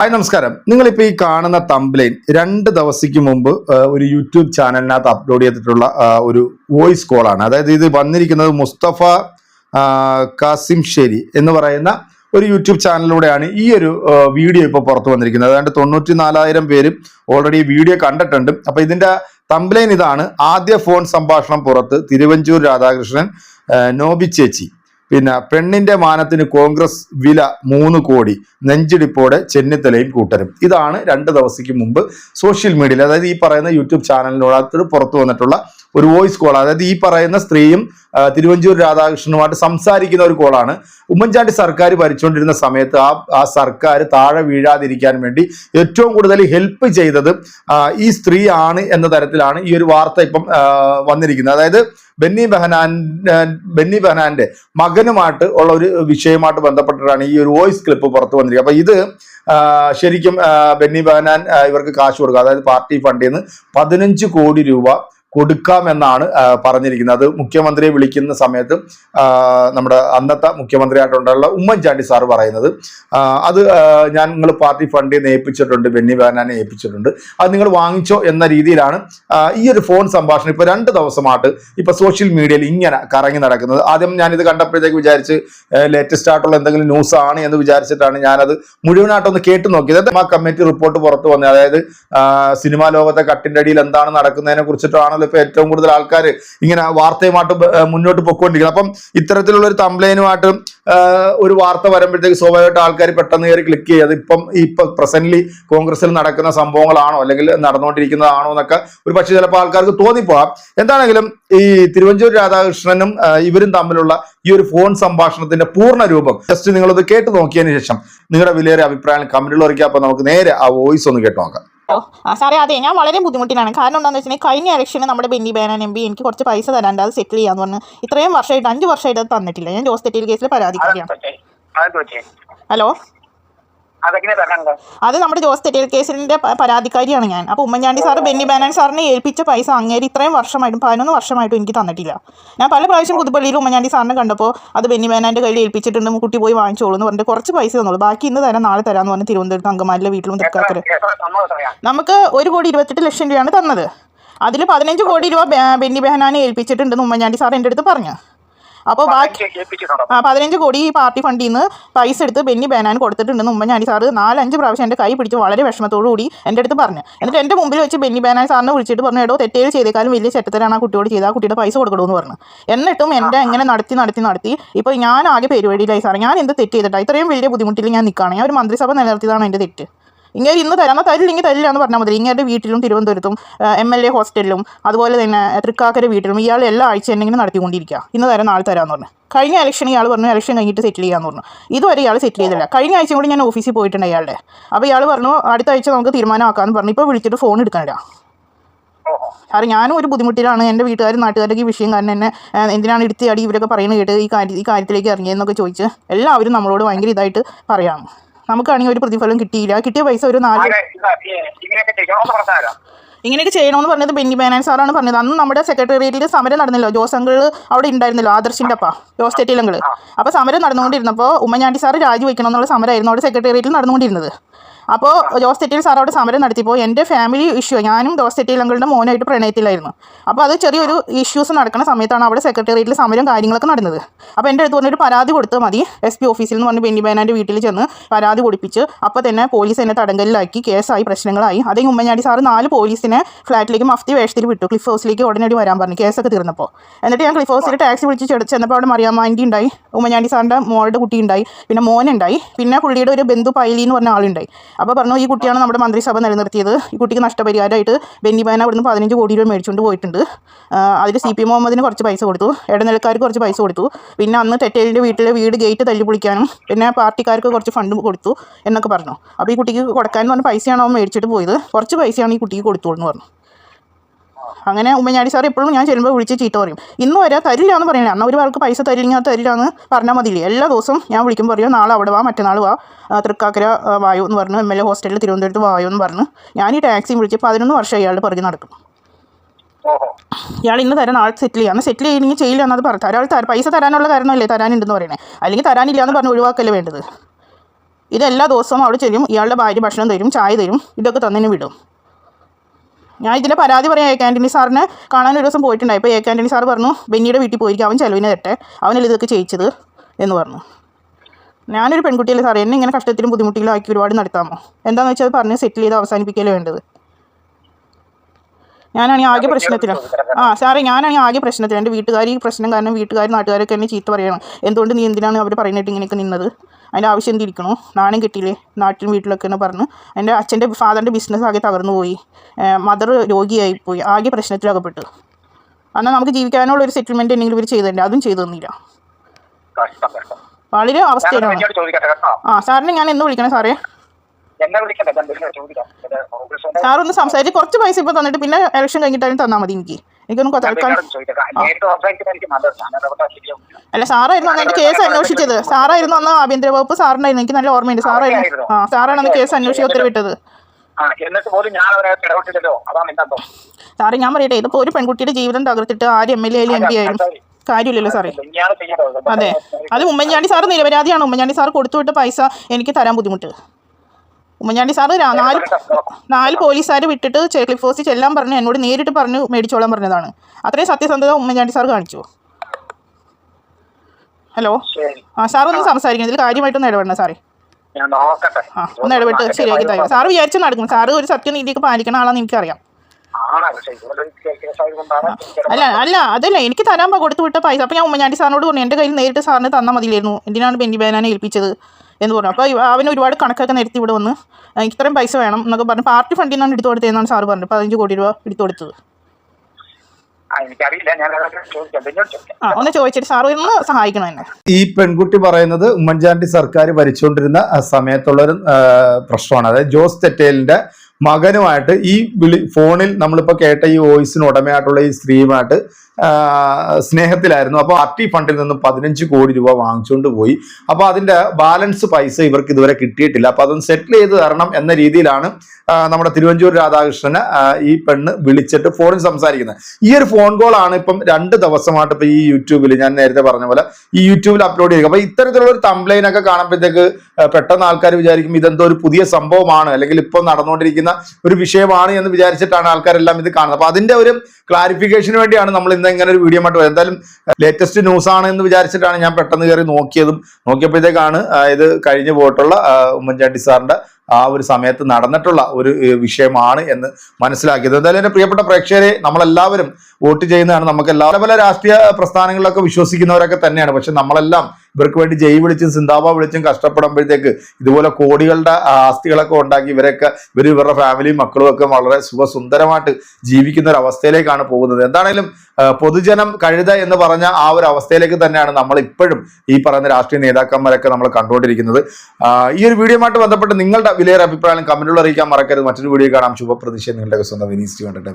Hi നമസ്കാരം. നിങ്ങളിപ്പോൾ ഈ കാണുന്ന തംബ്ലൈൻ രണ്ട് ദിവസയ്ക്ക് മുമ്പ് ഒരു യൂട്യൂബ് ചാനലിനകത്ത് അപ്ലോഡ് ചെയ്തിട്ടുള്ള ഒരു വോയിസ് കോളാണ് അതായത് ഇത് വന്നിരിക്കുന്നത് മുസ്തഫ കാസിം ഷെരി എന്ന് പറയുന്ന ഒരു യൂട്യൂബ് ചാനലിലൂടെയാണ് ഈ ഒരു വീഡിയോ ഇപ്പോൾ പുറത്തു വന്നിരിക്കുന്നത്. അതായത് തൊണ്ണൂറ്റി നാലായിരം പേരും ഓൾറെഡി വീഡിയോ കണ്ടിട്ടുണ്ട്. അപ്പോൾ ഇതിന്റെ തംബ്ലൈൻ ഇതാണ് ആദ്യ ഫോൺ സംഭാഷണം പുറത്ത് തിരുവഞ്ചൂർ രാധാകൃഷ്ണൻ നോബി ചേച്ചി. പിന്നെ പെണ്ണിന്റെ മാനത്തിന് കോൺഗ്രസ് വില മൂന്ന് കോടി. നെഞ്ചിടിപ്പോടെ ചെന്നിത്തലയും കൂട്ടരും. ഇതാണ് രണ്ട് ദിവസത്തേക്ക് മുമ്പ് സോഷ്യൽ മീഡിയയിൽ അതായത് ഈ പറയുന്ന യൂട്യൂബ് ചാനലിനോടത്ത് പുറത്തു വന്നിട്ടുള്ള ഒരു വോയിസ് കോൾ അതായത് ഈ പറയുന്ന സ്ത്രീയും തിരുവഞ്ചൂർ രാധാകൃഷ്ണനുമായിട്ട് സംസാരിക്കുന്ന ഒരു കോളാണ്. ഉമ്മൻചാണ്ടി സർക്കാർ ഭരിച്ചുകൊണ്ടിരുന്ന സമയത്ത് ആ ആ സർക്കാർ താഴെ വീഴാതിരിക്കാൻ വേണ്ടി ഏറ്റവും കൂടുതൽ ഹെൽപ്പ് ചെയ്തത് ഈ സ്ത്രീ ആണ് എന്ന തരത്തിലാണ് ഈ ഒരു വാർത്ത ഇപ്പം വന്നിരിക്കുന്നത്. അതായത് ബെന്നി ബെഹനാൻ ബെന്നി ബെഹനാന്റെ മകനുമായിട്ട് ഉള്ള ഒരു വിഷയമായിട്ട് ബന്ധപ്പെട്ടിട്ടാണ് ഈ ഒരു വോയിസ് ക്ലിപ്പ് പുറത്തു വന്നിരിക്കുന്നത്. അപ്പൊ ഇത് ശരിക്കും ബെന്നി ബഹനാൻ ഇവർക്ക് കാശ് കൊടുക്കുക. അതായത് പാർട്ടി ഫണ്ടിൽ നിന്ന് പതിനഞ്ച് കോടി രൂപ കൊടുക്കാമെന്നാണ് പറഞ്ഞിരിക്കുന്നത്. അത് മുഖ്യമന്ത്രിയെ വിളിക്കുന്ന സമയത്ത് നമ്മുടെ അന്നത്തെ മുഖ്യമന്ത്രിയായിട്ടുള്ള ഉമ്മൻചാണ്ടി സാർ പറയുന്നത്. അത് ഞാൻ നിങ്ങൾ പാർട്ടി നിന്ന് ഏൽപ്പിച്ചിട്ടുണ്ട് ബെന്നി ബാനാനെ ഏൽപ്പിച്ചിട്ടുണ്ട്. അത് നിങ്ങൾ വാങ്ങിച്ചോ എന്ന രീതിയിലാണ് ഈ ഒരു ഫോൺ സംഭാഷണം ഇപ്പോൾ രണ്ട് ദിവസമായിട്ട് ഇപ്പോൾ സോഷ്യൽ മീഡിയയിൽ ഇങ്ങനെ കറങ്ങി നടക്കുന്നത്. ആദ്യം ഞാനിത് കണ്ടപ്പോഴത്തേക്ക് വിചാരിച്ച് ലേറ്റസ്റ്റ് ആയിട്ടുള്ള എന്തെങ്കിലും ന്യൂസ് ആണ് എന്ന് വിചാരിച്ചിട്ടാണ് ഞാനത് മുഴുവനായിട്ടൊന്ന് കേട്ടു നോക്കിയത്. ആ കമ്മിറ്റി റിപ്പോർട്ട് പുറത്തു വന്നത് അതായത് സിനിമാ ലോകത്തെ കട്ടിന്റെ അടിയിൽ എന്താണ് നടക്കുന്നതിനെ ഇപ്പൊ ഏറ്റവും കൂടുതൽ ആൾക്കാർ ഇങ്ങനെ വാർത്തയുമായിട്ട് മുന്നോട്ട് പൊയ്ക്കൊണ്ടിരിക്കുന്നത് അപ്പം ഇത്തരത്തിലുള്ള ഒരു തംപ്ലൈനുമായിട്ട് ഒരു വാർത്ത വരുമ്പോഴത്തേക്ക് സ്വാഭാവികമായിട്ട് ആൾക്കാർ പെട്ടെന്ന് കയറി ക്ലിക്ക് ചെയ്യുക. അത് ഇപ്പം ഇപ്പൊ പ്രസന്റ്ലി കോൺഗ്രസിൽ നടക്കുന്ന സംഭവങ്ങളാണോ? അല്ലെങ്കിൽ നടന്നുകൊണ്ടിരിക്കുന്നതാണോ എന്നൊക്കെ ഒരു പക്ഷേ ചിലപ്പോൾ ആൾക്കാർക്ക് തോന്നിപ്പോവാം എന്താണെങ്കിലും ഈ തിരുവഞ്ചൂർ രാധാകൃഷ്ണനും ഇവരും തമ്മിലുള്ള ഈ ഒരു ഫോൺ സംഭാഷണത്തിന്റെ പൂർണ രൂപം. ജസ്റ്റ് നിങ്ങളത് കേട്ട് നോക്കിയതിന് ശേഷം നിങ്ങളുടെ വിലയേറെ അഭിപ്രായം കമന്റിൽ അറിയിക്കുക അപ്പൊ നമുക്ക് നേരെ ആ വോയിസ് ഒന്ന് കേട്ട് നോക്കാം. ആ സാറേ അതെ ഞാൻ വളരെ ബുദ്ധിമുട്ടിലാണ്. കാരണം എന്താണെന്ന് വെച്ചിട്ടുണ്ടെങ്കിൽ കഴിഞ്ഞ ഇലക്ഷന് നമ്മുടെ ബെന്നി ബേനൻ എം പി എനിക്ക് കുറച്ച് പൈസ തരാണ്ട് അത് സെറ്റിൽ ചെയ്യാന്ന് പറഞ്ഞു ഇത്രയും വർഷമായിട്ട് അഞ്ച് വർഷമായിട്ട് അത് തന്നിട്ടില്ല. ഞാൻ ജോസ് തെറ്റിൽ കേസിൽ അതെന്ത് ഹലോ? അത് നമ്മുടെ ജോസ് തെറ്റിയൽ കേസിന്റെ പരാതിക്കാരിയാണ് ഞാൻ. അപ്പോൾ ഉമ്മൻചാണ്ടി സാറ് ബെന്നി ബാനാൻ സാറിനെ ഏൽപ്പിച്ച പൈസ അങ്ങേര് ഇത്രയും വർഷമായിട്ടും പതിനൊന്ന് വർഷമായിട്ടും എനിക്ക് തന്നിട്ടില്ല. ഞാൻ പല പ്രാവശ്യം പുതുപ്പള്ളിയിൽ ഉമ്മൻചാണ്ടി സാറിനെ കണ്ടപ്പോൾ അത് ബെന്നി ബാനാന്റെ കയ്യിൽ ഏൽപ്പിച്ചിട്ടുണ്ട് കുട്ടി പോയി വാങ്ങിച്ചോളൂ എന്ന് പറഞ്ഞിട്ട് കുറച്ച് പൈസ തന്നോളൂ. ബാക്കി ഇന്ന് തരാം നാളെ തരാമെന്ന് പറഞ്ഞ് തിരുവനന്തപുരത്ത് അങ്കമാലിലെ വീട്ടിലും തൃക്കാക്കര. നമുക്ക് ഒരു കോടി ഇരുപത്തെട്ട് ലക്ഷം രൂപയാണ് തന്നത്. അതിൽ പതിനഞ്ച് കോടി രൂപ ബെന്നി ബെഹനാനെ ഏൽപ്പിച്ചിട്ടുണ്ടെന്ന് ഉമ്മൻചാണ്ടി സാർ എന്റെ അടുത്ത് പറഞ്ഞു. അപ്പോൾ ബാക്കി ആ പതിനഞ്ച് കോടി ഈ പാർട്ടി ഫണ്ടിൽ നിന്ന് പൈസ എടുത്ത് ബെന്നി ബേനാൻ കൊടുത്തിട്ടുണ്ടെന്ന് ഉമ്മൻചാണ്ടി സാറ് നാലഞ്ച് പ്രാവശ്യം എന്റെ കൈ പിടിച്ച് വളരെ വിഷമത്തോടു കൂടി എന്റെ അടുത്ത് പറഞ്ഞു. എന്നിട്ട് എന്റെ മുമ്പിൽ വെച്ച് ബെന്നി ബേനാൻ സാറിനെ വിളിച്ചിട്ട് പറഞ്ഞു എടോ തെറ്റേൽ ചെയ്തേക്കാളും വലിയ ചെറ്റത്തരാണ് ആ കുട്ടിയോട് ചെയ്ത്. ആ കുട്ടിയുടെ പൈസ കൊടുക്കണമെന്ന് പറഞ്ഞു. എന്നിട്ടും എന്റെ ഇങ്ങനെ നടത്തി നടത്തി നടത്തി ഇപ്പോൾ ഞാൻ ആകെ പരിപാടിയിലായി സാറേ. ഞാൻ എന്ത് തെറ്റ് ചെയ്തിട്ടാണ് ഇത്രയും വലിയ ബുദ്ധിമുട്ടിൽ ഞാൻ നിൽക്കുകയാണ് ഞാൻ ഒരു മന്ത്രിസഭ നിലനിർത്തിയതാണ് എന്റെ തെറ്റ്. ഇങ്ങനെ ഇന്ന് തരാമോ തരില്ലെങ്കിൽ തരില്ല എന്ന് പറഞ്ഞാൽ മതി. ഇങ്ങനെ വീട്ടിലും തിരുവനന്തപുരത്തും എം എൽ എ ഹോസ്റ്റലിലും അതുപോലെ തന്നെ തൃക്കാക്കര വീട്ടിലും ഇയാൾ എല്ലാ ആഴ്ച എന്തെങ്കിലും നടത്തിക്കൊണ്ടിരിക്കുക ഇന്ന് തരാം നാളെ തരാമെന്ന് പറഞ്ഞു. കഴിഞ്ഞ ഇലക്ഷൻ ഇയാൾ പറഞ്ഞു ഇലക്ഷൻ കഴിഞ്ഞിട്ട് സെറ്റിൽ ചെയ്യാന്ന് പറഞ്ഞു. ഇതുവരെ ഇയാൾ സെറ്റിൽ ചെയ്തില്ല. കഴിഞ്ഞ ആഴ്ച കൂടി ഞാൻ ഓഫീസിൽ പോയിട്ടുണ്ട് ഇയാളുടെ. അപ്പോൾ ഇയാൾ പറഞ്ഞു അടുത്ത ആഴ്ച നമുക്ക് തീരുമാനമാക്കാമെന്ന് പറഞ്ഞു. ഇപ്പോൾ വിളിച്ചിട്ട് ഫോൺ എടുക്കണില്ല ഓഹോ കാരണം ഞാനും ഒരു ബുദ്ധിമുട്ടിലാണ്. എന്റെ വീട്ടുകാരും നാട്ടുകാരൊക്കെ ഈ വിഷയം കാരണം എന്നെ എന്തിനാണ് എടുത്ത് അടി ഇവരൊക്കെ പറയുന്നത് കേട്ട് ഈ കാര്യം ഈ കാര്യത്തിലേക്ക് ഇറങ്ങിയതെന്നൊക്കെ ചോദിച്ച് എല്ലാവരും നമ്മളോട് ഭയങ്കര ഇതായിട്ട് പറയാം നമുക്കാണെങ്കിൽ ഒരു പ്രതിഫലം കിട്ടിയില്ല. കിട്ടിയ പൈസ ഒരു നാല് ഇങ്ങനെയൊക്കെ ചെയ്യണമെന്ന് പറഞ്ഞാരാ ഇങ്ങനെയൊക്കെ ചെയ്യണമെന്ന് പറഞ്ഞത് ബെന്നി ബേനാൻ സാറാണ് പറഞ്ഞത്. അന്ന് നമ്മുടെ സെക്രട്ടേറിയറ്റിൽ സമരം നടന്നല്ലോ. ജോസ് അങ്കിൾ അവിടെ ഉണ്ടായിരുന്നല്ലോ ആദർശിന്റെ അപ്പ ജോസ് തെറ്റിലങ്കിൾ അപ്പോൾ സമരം നടന്നുകൊണ്ടിരുന്നപ്പോൾ ഉമ്മൻചാണ്ടി സാറ് രാജിവെക്കണം എന്നുള്ള സമരമായിരുന്നു അവിടെ സെക്രട്ടേറിയറ്റിൽ നടന്നുകൊണ്ടിരുന്നത്. അപ്പോൾ ജോസ് തെറ്റിയിൽ സാറോട് സമരം നടത്തിയപ്പോൾ എന്റെ ഫാമിലി ഇഷ്യൂ ഞാനും ജോസ് തെറ്റിയിൽ അങ്കിളുടെ മോനായിട്ട് പ്രണയത്തിലായിരുന്നു. അപ്പോൾ അത് ചെറിയൊരു ഇഷ്യൂസ് നടക്കുന്ന സമയത്താണ് അവിടെ സെക്രട്ടേറിയറ്റിൽ സമരം കാര്യങ്ങളൊക്കെ നടന്നത്. അപ്പോൾ എന്റെ അടുത്ത് പറഞ്ഞൊരു പരാതി കൊടുത്താൽ മതി. എസ് പി ഓഫീസിൽ നിന്ന് പറഞ്ഞ് ബെന്നി ബേനാന്റെ വീട്ടിൽ ചെന്ന് പരാതി കൊടുപ്പിച്ച് അപ്പോൾ തന്നെ പോലീസ് എന്നെ തടങ്കലിലാക്കി കേസായി പ്രശ്നങ്ങളായി. അതേ ഉമ്മൻചാണ്ടി സാറ് നാല് പോലീസിനെ ഫ്ലാറ്റിലേക്ക് മഫ്തി വേഷത്തിൽ വിട്ടു. ക്ലിഫ് ഹൗസിലേക്ക് ഉടനടി വരാൻ പറഞ്ഞു കേസൊക്കെ തീർന്നപ്പോൾ എന്നിട്ട് ഞാൻ ക്ലിഫ് ഹൗസിൽ ടാക്സി വിളിച്ച് ചെന്നപ്പോൾ അവിടെ മറിയാമ്മ ആന്റി ഉണ്ടായി. ഉമ്മൻചാണ്ടി സാറിന്റെ മോളുടെ കുട്ടി ഉണ്ടായി. പിന്നെ മോനുണ്ടായി. പിന്നെ പുള്ളിയുടെ ഒരു ബന്ധു പൈലി എന്ന് പറഞ്ഞ ആളുണ്ടായി. അപ്പോൾ പറഞ്ഞു ഈ കുട്ടിയാണ് നമ്മുടെ മന്ത്രിസഭ നിലനിർത്തിയത്. ഈ കുട്ടിക്ക് നഷ്ടപരിഹാരമായിട്ട് ബെന്നി ബാന അവിടുന്ന് പതിനഞ്ച് കോടി രൂപ മേടിച്ചുകൊണ്ട് പോയിട്ടുണ്ട്. അതിൽ സി പി മുഹമ്മദിന് കുറച്ച് പൈസ കൊടുത്തു. ഇടനിലക്കാർക്ക് കുറച്ച് പൈസ കൊടുത്തു. പിന്നെ അന്ന് തെറ്റേലിന്റെ വീട്ടിലെ വീട് ഗേറ്റ് തല്ലി പൊളിക്കാനും പിന്നെ പാർട്ടിക്കാർക്ക് കുറച്ച് ഫണ്ട് കൊടുത്തു എന്നൊക്കെ പറഞ്ഞു. അപ്പോൾ ഈ കുട്ടിക്ക് കൊടുക്കാൻ പറഞ്ഞ പൈസയാണ് അവൻ മേടിച്ചിട്ട് പോയത്? കുറച്ച് പൈസയാണ് ഈ കുട്ടിക്ക് കൊടുത്തു എന്ന് പറഞ്ഞു. അങ്ങനെ ഉമ്മൻചാണ്ടി സാർ എപ്പോഴും ഞാൻ ചെല്ലുമ്പോൾ വിളിച്ച് ചീത്ത പറയും. ഇന്ന് വരെ തരില്ല എന്ന് പറയണേ അന്ന് ഒരാൾക്ക് പൈസ അത് തരില്ല എന്ന് പറഞ്ഞാൽ മതിയില്ലേ? എല്ലാ ദിവസവും ഞാൻ വിളിക്കുമ്പോൾ പറയും നാളെ അവിടെ വാ മറ്റന്നാൾ വാ. തൃക്കാക്കര വായു എന്ന് പറഞ്ഞു എം എൽ എ ഹോസ്റ്റലിൽ തിരുവനന്തപുരത്ത് വായു എന്ന് പറഞ്ഞു ഞാൻ ഈ ടാക്സിയും വിളിച്ച് പതിനൊന്ന് വർഷം ഇയാളുടെ പുറകെ നടക്കും. ഇയാൾ ഇന്ന് തരാൻ ആൾ സെറ്റിൽ ചെയ്യാം സെറ്റിൽ ചെയ്യണമെങ്കിൽ ചെയ്യില്ല എന്നത് പറഞ്ഞു തരാം പൈസ തരാനുള്ള കാരണമല്ലേ തരാനുണ്ടെന്ന് പറയണേ. അല്ലെങ്കിൽ തരാനില്ല എന്ന് പറഞ്ഞ് ഒഴിവാക്കല്ലേ വേണ്ടത്? ഇതെല്ലാ ദിവസവും അവിടെ ചെല്ലും ഇയാളുടെ ഭാര്യ ഭക്ഷണം തരും ചായ തരും ഇതൊക്കെ തന്നെ വിടും. ഞാൻ ഇതിന്റെ പരാതി പറയാം എ. ക്യാന്റീനി സാറിനെ കാണാൻ ഒരു ദിവസം പോയിട്ടുണ്ടായി. അപ്പോൾ എ. ക്യാന്റീനി സാർ പറഞ്ഞു ബെന്നിയുടെ വീട്ടിൽ പോയിരിക്കും അവൻ ചെലവിന് തട്ടെ അവനല്ലേ ഇതൊക്കെ ചെയ്യിച്ചത്? എന്ന് പറഞ്ഞു. ഞാനൊരു പെൺകുട്ടിയല്ലേ സാറേ എന്നെ ഇങ്ങനെ കഷ്ടത്തിലും ബുദ്ധിമുട്ടിലും ആക്കി ഒരുപാട് നടത്താമോ? എന്താണെന്ന് വെച്ചാൽ പറഞ്ഞ് സെറ്റിൽ ചെയ്ത് അവസാനിപ്പിക്കലേ വേണ്ടത്? ഞാനാണെങ്കിൽ ആകെ പ്രശ്നത്തിലാണ് ആ സാറേ ഞാനാണെങ്കിൽ ആകെ പ്രശ്നത്തിൽ എന്റെ വീട്ടുകാർ ഈ പ്രശ്നം കാരണം വീട്ടുകാർ നാട്ടുകാരൊക്കെ എന്നെ ചീത്ത പറയണം. എന്തുകൊണ്ട് നീ എന്തിനാണ് അവർ പറയുന്നിട്ട് ഇങ്ങനെയൊക്കെ നിന്നത്? അതിന്റെ ആവശ്യം എന്തിരിക്കണോ? നാണം കിട്ടിയില്ലേ? നാട്ടിലും വീട്ടിലൊക്കെ എന്ന് പറഞ്ഞു. എന്റെ അച്ഛന്റെ ഫാദറിന്റെ ബിസിനസ് ആകെ തകർന്നു പോയി. മദർ രോഗിയായി പോയി. ആകെ പ്രശ്നത്തിലകപ്പെട്ടു. എന്നാൽ നമുക്ക് ജീവിക്കാനുള്ള ഒരു സെറ്റിൽമെന്റ് എന്തെങ്കിലും ഇവർ ചെയ്തിട്ടുണ്ട് അതും ചെയ്തു തന്നില്ല. വളരെ അവസ്ഥയിലാണ്. ആ സാറിനെ ഞാൻ എന്ന് വിളിക്കണം സാറേ? ഒന്ന് സംസാരിച്ച് കുറച്ച് പൈസ ഇപ്പൊ തന്നിട്ട് പിന്നെ ഇലക്ഷൻ കഴിഞ്ഞിട്ടാലും തന്നാൽ മതി എനിക്ക്. എനിക്കൊന്നും തൽക്കാലം അല്ല സാറായിരുന്നു അന്ന് എന്റെ കേസ് അന്വേഷിച്ചത്. സാറായിരുന്നു അന്ന് ആഭ്യന്തര വകുപ്പ് സാറിനായിരുന്നു. എനിക്ക് നല്ല ഓർമ്മയുണ്ട്. സാറായിരുന്നു. ആ സാറാണ് അന്ന് കേസ് അന്വേഷിച്ച് ഉത്തരവിട്ടത്. എന്നിട്ട് പോലും ഞാൻ അവരകത്ത് ഇടപെട്ടില്ലല്ലോ. അതാണ് എന്താ സാറേ ഞാൻ പറയട്ടെ. ഇതിപ്പോ ഒരു പെൺകുട്ടിയുടെ ജീവിതം തകർത്തിട്ട് ആര് M L A M P ആയാലും കാര്യമില്ലല്ലോ സാറേ. അതെ. അത് ഉമ്മൻചാണ്ടി സാർ നിരപരാധിയാണ്. ഉമ്മൻചാണ്ടി സാർ കൊടുത്തുവിട്ട പൈസ എനിക്ക് തരാൻ ബുദ്ധിമുട്ട്. ഉമ്മൻചാണ്ടി സാറ് നാല് നാല് പോലീസുകാർ വിട്ടിട്ട് ക്ലിഫ് ഹൗസിൽ ചെല്ലാൻ പറഞ്ഞു എന്നോട് നേരിട്ട് പറഞ്ഞ് മേടിച്ചോളാൻ പറഞ്ഞതാണ്. അത്രയും സത്യസന്ധത ഉമ്മൻചാണ്ടി സാർ കാണിച്ചു. ഹലോ? ആ സാർ ഒന്ന് സംസാരിക്കണം ഇതിൽ കാര്യമായിട്ടൊന്ന് ഇടപെടണം സാറേ. ആ ഒന്ന് ഇടപെട്ട് ശരിയാക്കി തരാം സാറ് വിചാരിച്ചു നടക്കും. സാറ് ഒരു സത്യനീതിയൊക്കെ പാലിക്കണ ആളാന്ന് എനിക്കറിയാം. അല്ല അല്ല അതല്ല. എനിക്ക് തരാൻ കൊടുത്തു വിട്ട പൈസ. അപ്പോൾ ഞാൻ ഉമ്മൻചാണ്ടി സാറിനോട് പറഞ്ഞു എന്റെ കയ്യിൽ നേരിട്ട് സാറിന് തന്നാൽ മതിയായിരുന്നു എന്തിനാണ് ബെന്നി ബേനാനെ ഏൽപ്പിച്ചത്? എന്ന് പറഞ്ഞു. അപ്പോൾ അവന് ഒരുപാട് കണക്കൊക്കെ നിരത്തി ഇവിടെ വന്ന് എനിക്ക് ഇത്രയും പൈസ വേണം എന്നൊക്കെ പറഞ്ഞു പാർട്ടി ഫണ്ടിൽ നിന്നാണ് എടുത്തു കൊടുത്തതെന്നാണ് സാറ് പറഞ്ഞത്. പതിനഞ്ച് കോടി രൂപ എടുത്തു കൊടുത്തത്. ആ, ഒന്ന് ചോദിച്ചിട്ട് സാർ ഒന്ന് സഹായിക്കണം എന്നെ. ഈ പെൺകുട്ടി പറയുന്നത് ഉമ്മൻചാണ്ടി സർക്കാർ ഭരിച്ചുകൊണ്ടിരുന്ന ആ സമയത്തുള്ളൊരു പ്രശ്നമാണ്. അതായത് ജോസ് തെറ്റേലിന്റെ മകനുമായിട്ട് ഈ വിളി ഫോണിൽ നമ്മളിപ്പോൾ കേട്ട ഈ വോയിസിന് ഉടമയായിട്ടുള്ള ഈ സ്ത്രീയുമായിട്ട് സ്നേഹത്തിലായിരുന്നു. അപ്പോൾ പാർട്ടി ഫണ്ടിൽ നിന്നും പതിനഞ്ച് കോടി രൂപ വാങ്ങിച്ചുകൊണ്ട് പോയി. അപ്പോൾ അതിന്റെ ബാലൻസ് പൈസ ഇവർക്ക് ഇതുവരെ കിട്ടിയിട്ടില്ല. അപ്പോൾ അതൊന്ന് സെറ്റിൽ ചെയ്ത് തരണം എന്ന രീതിയിലാണ് നമ്മുടെ തിരുവഞ്ചൂർ രാധാകൃഷ്ണന് ഈ പെണ്ണ് വിളിച്ചിട്ട് ഫോണിൽ സംസാരിക്കുന്നത്. ഈ ഒരു ഫോൺ കോളാണ് ഇപ്പം രണ്ട് ദിവസമായിട്ട് ഇപ്പം ഈ യൂട്യൂബിൽ ഞാൻ നേരത്തെ പറഞ്ഞ പോലെ ഈ യൂട്യൂബിൽ അപ്ലോഡ് ചെയ്യുക അപ്പോൾ ഇത്തരത്തിലുള്ള ഒരു തംബ്ലൈൻ ഒക്കെ കാണുമ്പോഴത്തേക്ക് പെട്ടെന്ന് ആൾക്കാർ വിചാരിക്കും ഇതെന്തോ ഒരു പുതിയ സംഭവമാണ്. അല്ലെങ്കിൽ ഇപ്പോൾ നടന്നുകൊണ്ടിരിക്കുന്ന ഒരു വിഷയമാണ് എന്ന് വിചാരിച്ചിട്ടാണ് ആൾക്കാരെല്ലാം ഇത് കാണുന്നത്. അപ്പൊ അതിന്റെ ഒരു ക്ലാരിഫിക്കേഷന് വേണ്ടിയാണ് നമ്മൾ ഇന്ന് ഇങ്ങനെ ഒരു വീഡിയോ ആയിട്ട് വരുന്നത്. എന്തായാലും ലേറ്റസ്റ്റ് ന്യൂസ് ആണ് എന്ന് വിചാരിച്ചിട്ടാണ് ഞാൻ പെട്ടെന്ന് കയറി നോക്കിയതും നോക്കിയപ്പോഴത്തേക്കാണ് ഇത് കഴിഞ്ഞു പോയിട്ടുള്ള ഉമ്മൻചാണ്ടി സാറിന്റെ ആ ഒരു സമയത്ത് നടന്നിട്ടുള്ള ഒരു വിഷയമാണ് എന്ന് മനസ്സിലാക്കിയത്. എന്തായാലും എന്റെ പ്രിയപ്പെട്ട പ്രേക്ഷകരെ നമ്മളെല്ലാവരും വോട്ട് ചെയ്യുന്നതാണ് നമുക്ക് എല്ലാ പല രാഷ്ട്രീയ പ്രസ്ഥാനങ്ങളിലൊക്കെ വിശ്വസിക്കുന്നവരൊക്കെ തന്നെയാണ്. പക്ഷെ നമ്മളെല്ലാം ഇവർക്ക് വേണ്ടി ജയ് വിളിച്ചും സിന്താബ വിളിച്ചും കഷ്ടപ്പെടുമ്പോഴത്തേക്ക് ഇതുപോലെ കോടികളുടെ ആസ്തികളൊക്കെ ഉണ്ടാക്കി ഇവരൊക്കെ ഇവർ ഇവരുടെ ഫാമിലിയും മക്കളും ഒക്കെ വളരെ സുഖസുന്ദരമായിട്ട് ജീവിക്കുന്ന ഒരു അവസ്ഥയിലേക്കാണ് പോകുന്നത്. എന്താണേലും പൊതുജനം കഴുത എന്ന് പറഞ്ഞ ആ ഒരു അവസ്ഥയിലേക്ക് തന്നെയാണ് നമ്മൾ ഇപ്പോഴും ഈ പറയുന്ന രാഷ്ട്രീയ നേതാക്കന്മാരൊക്കെ നമ്മൾ കണ്ടുകൊണ്ടിരിക്കുന്നത്. ഈ ഒരു വീഡിയോയുമായിട്ട് ബന്ധപ്പെട്ട് നിങ്ങളുടെ വിലയേറെ അഭിപ്രായം കമന്റുകൾ അറിയിക്കാൻ മറക്കരുത്. മറ്റൊരു വീഡിയോ കാണാം. ശുഭപ്രതീക്ഷ. നിങ്ങളുടെ സ്വന്തം വിനീസ് കണ്ടിട്ട്